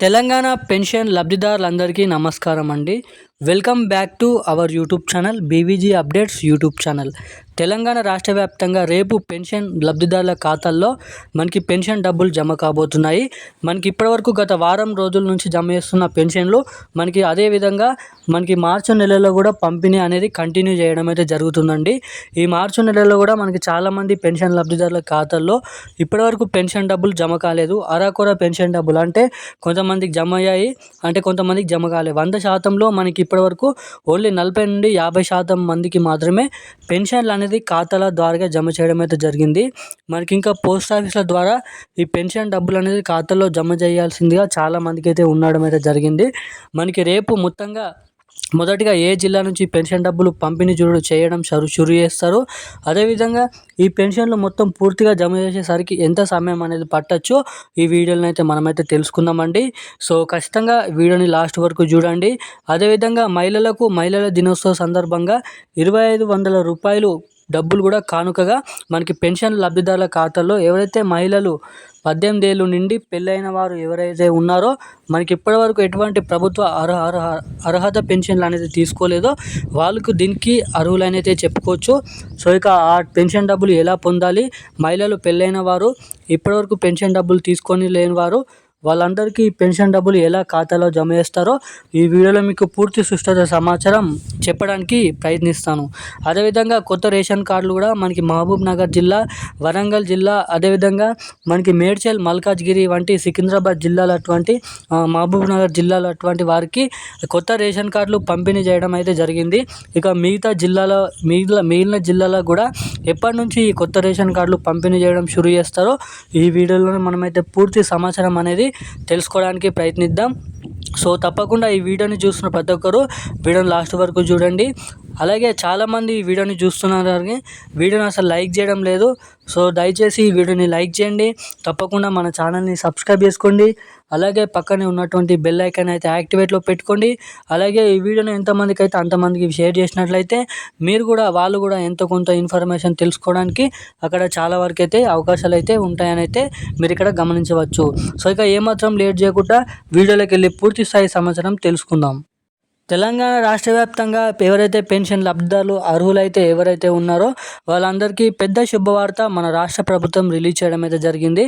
Telangana pension లబ్ధిదారులందరికీ నమస్కారం అండి welcome back to our YouTube channel BVG updates YouTube channel. Telangana రాష్ట్ర వ్యాప్తంగా రేపు పెన్షన్ లబ్ధిదారుల ఖాతాల్లో మనకి పెన్షన్ డబ్బులు జమ కాబోతున్నాయి. మనకి ఇప్పటివరకు గత వారం రోజుల నుంచి జమ చేస్తున్న పెన్షన్లు మనకి అదేవిధంగా మనకి మార్చి నెలలో కూడా పంపిణీ అనేది కంటిన్యూ చేయడం అయితే జరుగుతుందండి. ఈ మార్చి నెలలో కూడా మనకి చాలామంది పెన్షన్ లబ్ధిదారుల ఖాతాల్లో ఇప్పటివరకు పెన్షన్ డబ్బులు జమ కాలేదు. అరాకొర పెన్షన్ డబ్బులు అంటే కొంతమందికి జమ అయ్యాయి అంటే కొంతమందికి జమ కాలేదు. వంద శాతంలో మనకి ఇప్పటివరకు ఓన్లీ నలభై నుండి యాభై శాతం మందికి మాత్రమే పెన్షన్లు అనేది ఖాతాల ద్వారా జమ చేయడం అయితే జరిగింది. మనకి ఇంకా పోస్ట్ ఆఫీసుల ద్వారా ఈ పెన్షన్ డబ్బులు అనేది ఖాతాలో జమ చేయాల్సిందిగా చాలా మందికి అయితే ఉండడం అయితే జరిగింది. మనకి రేపు మొత్తంగా మొదటిగా ఏ జిల్లా నుంచి పెన్షన్ డబ్బులు పంపిణీ చూడు చేయడం షురు షురు చేస్తారు అదేవిధంగా ఈ పెన్షన్లు మొత్తం పూర్తిగా జమ చేసేసరికి ఎంత సమయం అనేది పట్టచ్చో ఈ వీడియోని అయితే మనమైతే తెలుసుకుందామండి. సో ఖచ్చితంగా వీడియోని లాస్ట్ వరకు చూడండి. అదేవిధంగా మహిళలకు మహిళల దినోత్సవ సందర్భంగా ఇరవై ఐదు వందల రూపాయలు డబ్బులు కూడా కానుకగా మనకి పెన్షన్ లబ్ధిదారుల ఖాతాలో ఎవరైతే మహిళలు పద్దెనిమిది ఏళ్ళు నుండి పెళ్ళైన వారు ఎవరైతే ఉన్నారో మనకి ఇప్పటివరకు ఎటువంటి ప్రభుత్వ అర్హ అర్హ అర్హత పెన్షన్లు అనేది తీసుకోలేదో వాళ్ళకు దీనికి అర్హులనైతే చెప్పుకోవచ్చు. సో ఇక ఆ పెన్షన్ డబ్బులు ఎలా పొందాలి? మహిళలు పెళ్ళైన వారు ఇప్పటివరకు పెన్షన్ డబ్బులు తీసుకొని లేని వారు వాళ్ళందరికీ పెన్షన్ డబ్బులు ఎలా ఖాతాలో జమ చేస్తారో ఈ వీడియోలో మీకు పూర్తి సుష్ట సమాచారం చెప్పడానికి ప్రయత్నిస్తాను. అదేవిధంగా కొత్త రేషన్ కార్డులు కూడా మనకి మహబూబ్ నగర్ జిల్లా వరంగల్ జిల్లా అదేవిధంగా మనకి మేడ్చల్ మల్కాజ్గిరి వంటి సికింద్రాబాద్ జిల్లాలో అటువంటి మహబూబ్ నగర్ జిల్లాలో అటువంటి వారికి కొత్త రేషన్ కార్డులు పంపిణీ చేయడం అయితే జరిగింది. ఇక మిగతా జిల్లాలో మిగిలిన మిగిలిన జిల్లాలో కూడా ఎప్పటి నుంచి ఈ కొత్త రేషన్ కార్డులు పంపిణీ చేయడం షురూ చేస్తారో ఈ వీడియోలో మనమైతే పూర్తి సమాచారం అనేది తెలుసుకోవడానికి ప్రయత్నిద్దాం. సో తప్పకుండా ఈ వీడియోని చూస్తున్న ప్రతి ఒక్కరు వీడియోని లాస్ట్ వరకు చూడండి. అలాగే చాలామంది ఈ వీడియోని చూస్తున్నారు కానీ వీడియోని అసలు లైక్ చేయడం లేదు. సో దయచేసి ఈ వీడియోని లైక్ చేయండి. తప్పకుండా మన ఛానల్ని సబ్స్క్రైబ్ చేసుకోండి. అలాగే పక్కనే ఉన్నటువంటి బెల్ ఐకాన్ అయితే యాక్టివేట్లో పెట్టుకోండి. అలాగే ఈ వీడియోని ఎంతమందికి అయితే అంతమందికి షేర్ చేసినట్లయితే మీరు కూడా వాళ్ళు కూడా ఎంతో కొంత ఇన్ఫర్మేషన్ తెలుసుకోవడానికి అక్కడ చాలా వరకు అయితే అవకాశాలు అయితే ఉంటాయని అయితే మీరు ఇక్కడ గమనించవచ్చు. సో ఇక ఏమాత్రం లేట్ చేయకుండా వీడియోలోకి వెళ్ళి పూర్తి స్థాయి సమాచారం తెలుసుకుందాం. తెలంగాణ రాష్ట్ర వ్యాప్తంగా ఎవరైతే పెన్షన్ లబ్ధిదారులు అర్హులైతే ఎవరైతే ఉన్నారో వాళ్ళందరికీ పెద్ద శుభవార్త మన రాష్ట్ర ప్రభుత్వం రిలీజ్ చేయడం అయితే జరిగింది.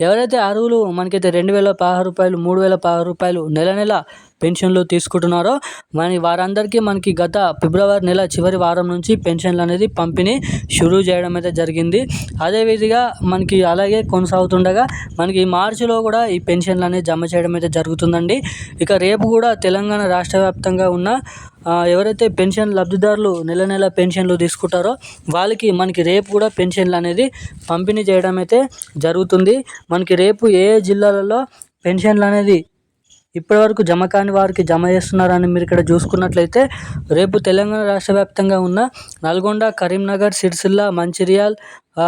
ఎవరైతే అర్హులు మనకైతే రెండు వేల పదహారు రూపాయలు మూడు వేల పదహారు రూపాయలు నెల నెల పెన్షన్లు తీసుకుంటున్నారో మరి వారందరికీ మనకి గత ఫిబ్రవరి నెల చివరి వారం నుంచి పెన్షన్లు అనేది పంపిణీ షురూ చేయడం అయితే జరిగింది. అదేవిధంగా మనకి అలాగే కొనసాగుతుండగా మనకి మార్చిలో కూడా ఈ పెన్షన్లు అనేది జమ చేయడం అయితే జరుగుతుందండి. ఇక రేపు కూడా తెలంగాణ రాష్ట్ర వ్యాప్తంగా ఉన్న ఎవరైతే పెన్షన్ లబ్ధిదారులు నెల నెల పెన్షన్లు తీసుకుంటారో వాళ్ళకి మనకి రేపు కూడా పెన్షన్లు అనేది పంపిణీ చేయడం అయితే జరుగుతుంది. మనకి రేపు ఏ ఏ జిల్లాలలో పెన్షన్లు అనేది ఇప్పటివరకు జమ కాని వారికి జమ చేస్తున్నారని మీరు ఇక్కడ చూసుకున్నట్లయితే రేపు తెలంగాణ రాష్ట్ర వ్యాప్తంగా ఉన్న నల్గొండ కరీంనగర్ సిరిసిల్ల మంచిర్యాల్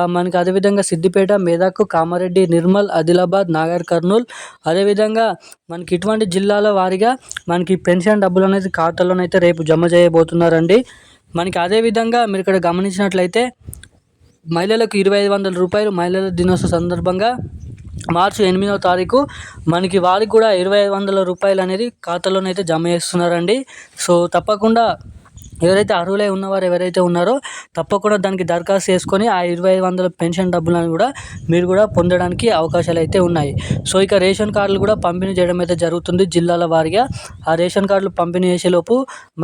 మనకి అదేవిధంగా సిద్దిపేట మేదక్ కామారెడ్డి నిర్మల్ ఆదిలాబాద్ నాగర్ కర్నూల్ అదేవిధంగా మనకి ఇటువంటి జిల్లాల వారిగా మనకి పెన్షన్ డబ్బులు అనేది ఖాతాలోనైతే రేపు జమ చేయబోతున్నారండి. మనకి అదేవిధంగా మీరు ఇక్కడ గమనించినట్లయితే మహిళలకు ఇరవై ఐదు వందల రూపాయలు మహిళల దినోత్సవ సందర్భంగా మార్చి ఎనిమిదవ తారీఖు మనకి వారికి కూడా ఇరవై ఐదు వందల రూపాయలు అనేది ఖాతాలోనైతే జమ చేస్తున్నారండి. సో తప్పకుండా ఎవరైతే అర్హులై ఉన్నవారు ఎవరైతే ఉన్నారో తప్పకుండా దానికి దరఖాస్తు చేసుకొని ఆ ఇరవై ఐదు వందల పెన్షన్ డబ్బులను కూడా మీరు కూడా పొందడానికి అవకాశాలు అయితే ఉన్నాయి. సో ఇక రేషన్ కార్డులు కూడా పంపిణీ చేయడం అయితే జరుగుతుంది జిల్లాల వారీగా. ఆ రేషన్ కార్డులు పంపిణీ చేసేలోపు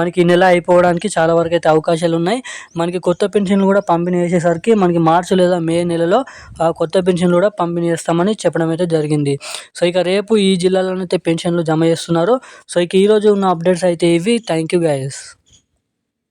మనకి నెల అయిపోవడానికి చాలా వరకు అయితే అవకాశాలు ఉన్నాయి. మనకి కొత్త పెన్షన్లు కూడా పంపిణీ చేసేసరికి మనకి మార్చి లేదా మే నెలలో ఆ కొత్త పెన్షన్లు కూడా పంపిణీ చేస్తామని చెప్పడం అయితే జరిగింది. సో ఇక రేపు ఈ జిల్లాలోనైతే పెన్షన్లు జమ చేస్తున్నారు. సో ఇక ఈరోజు ఉన్న అప్డేట్స్ అయితే ఇవి. Thank you guys